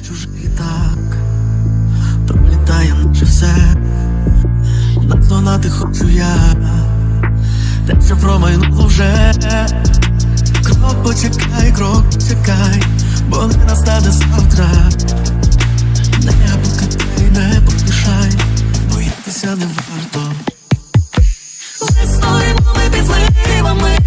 як чужий літак, пролітає наше все, Нас донати хочу я, те, що промайнуло вже. Крок почекай, крок почекай, бо не настане завтра, не покатай, не поспішай, боїтися не варто. Ми стоїмо ми під зливами.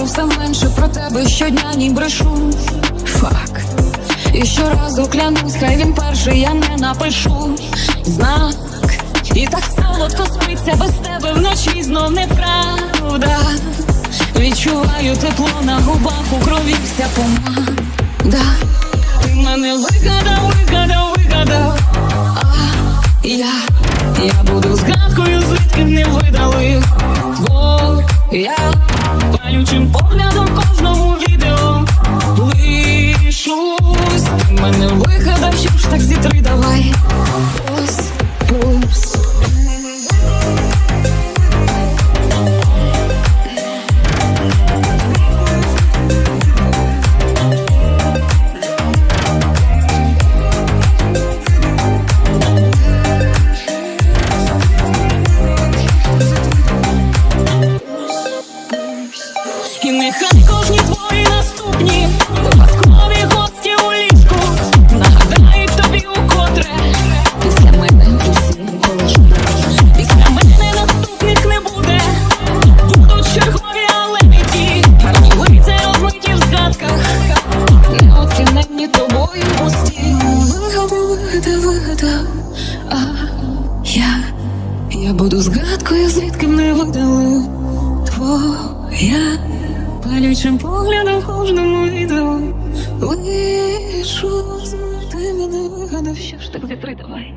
кажу все менше про тебе щодня ні брешу. Фак. І щоразу клянусь, хай він перший, я не напишу знак. І так солодко спиться без тебе вночі знов неправда. Відчуваю тепло на губах у крові вся помада. Ти мене вигадав, вигадав. три давай.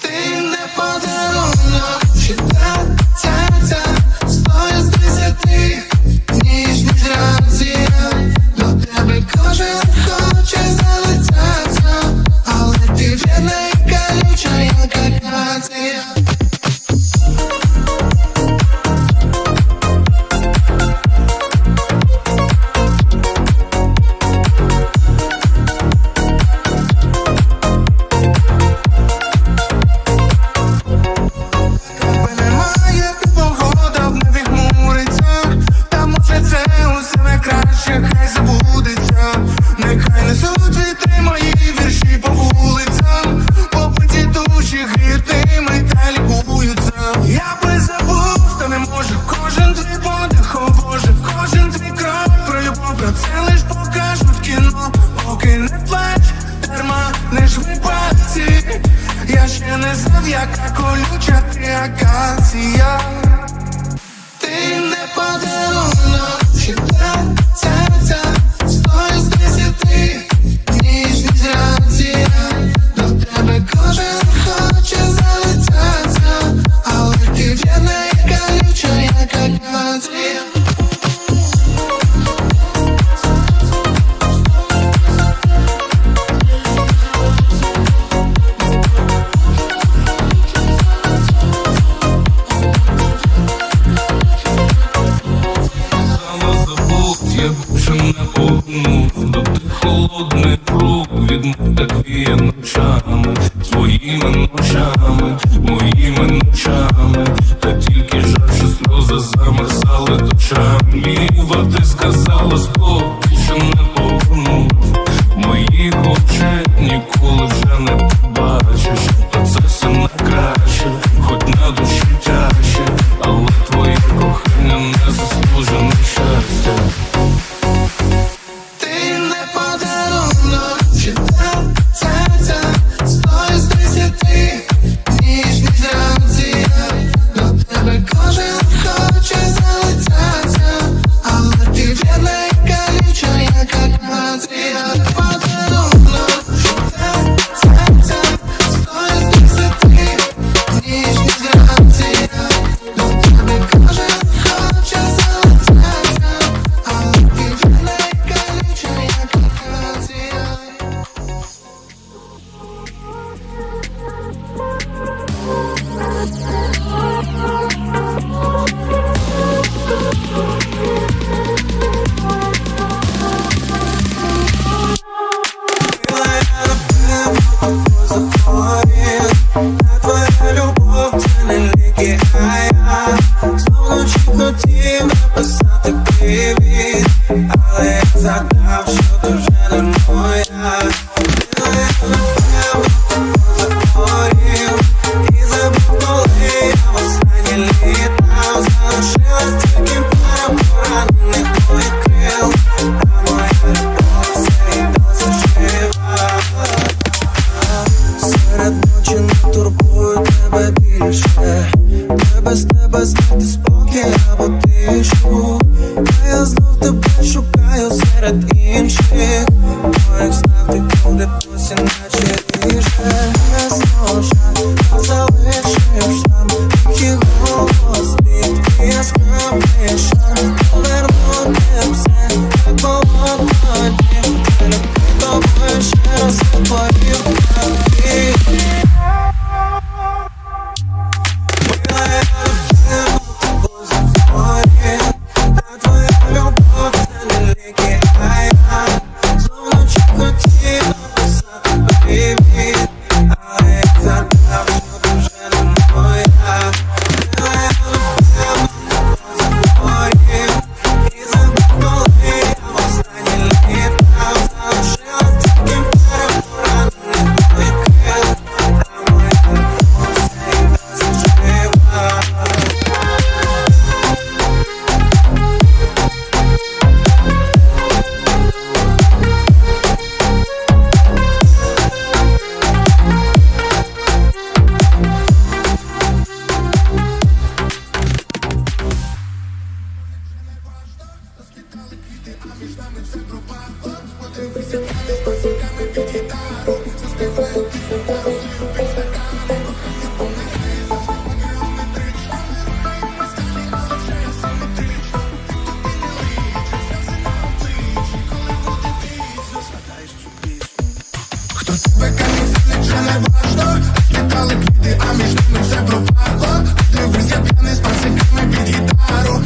Ти не подарунок, життя ця ця стоя з десяти, ніжні грація, до тебе кожен. Я не знав, яка колюча ти акація. Ти не подарунок, хіба ця ця Сто з десяти, ніжність рація До тебе кожен але душами води сказала стоп писати привіт, але задав, що ти вже не моя. Без тебе знайти спокій Про себе не важно. Відлітали квіти, а між ними все пропало. Дивись, я не з пасиками під гітару.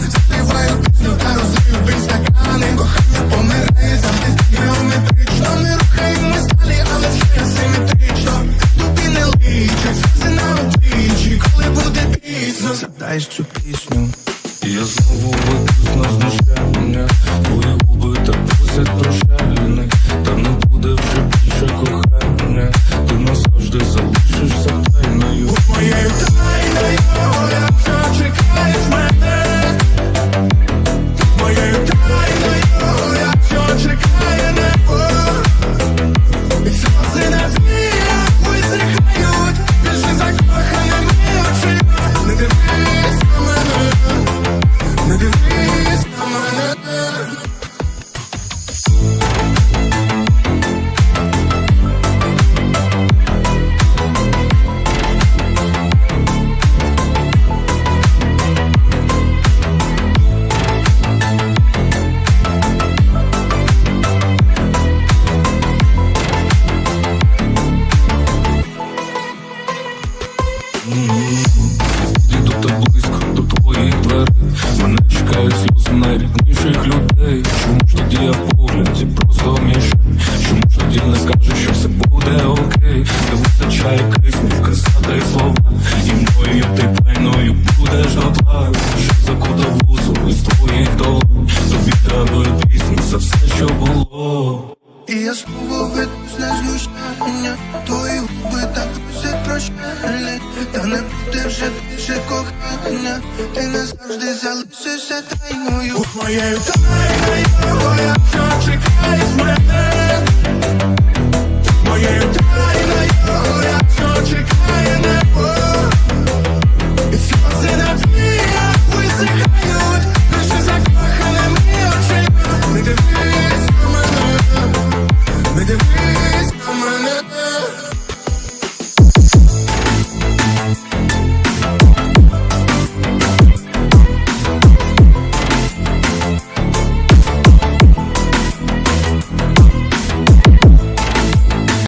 Пісню та розлию під стакани. Кохання помирає завжди геометрично. Не рухаємось далі, але вже симетрично. Тобі не личить, фрази на Коли буде пізно. Задаєш цю пісню. за все, що було. І я знову витисне злющання, твої губи так все прощальні, та не буде вже більше кохання, ти не завжди залишишся тайною. Моєю тайною, що чекає з мене. Моєю тайною, я що чекає небо.